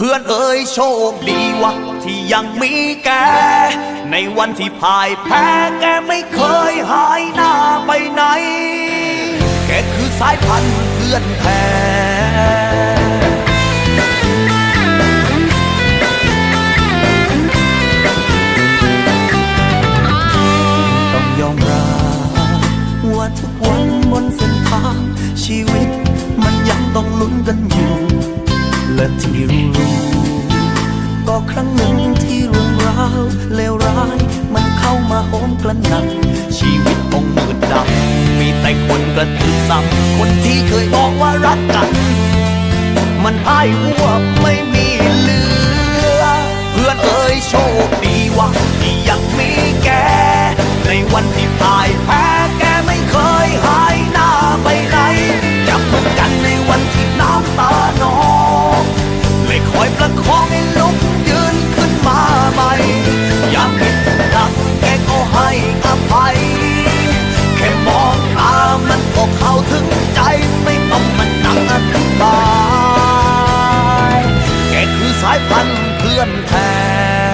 เพื่อนเอ่ยโชคดีวะที่ยังมีแก ในวันที่พ่ายแพ้แกไม่เคยหายหน้าไปไหน แกคือสายพันธุ์เพื่อนแท้ต้องยอมรับว่าทุกวันบนเส้นทางชีวิตมันยังต้องลุ้นกันอยู่ และที่รู้ก็ครั้งหนึ่งที่เรื่องราวเลวร้าย มันเข้ามาโหมกระหน่ำชีวิตคงมืดดำมีแต่คนกระตือซ้ำคนที่เคยบอกว่ารักกัน มันพ่ายวัวไม่มีเหลือ Yeah.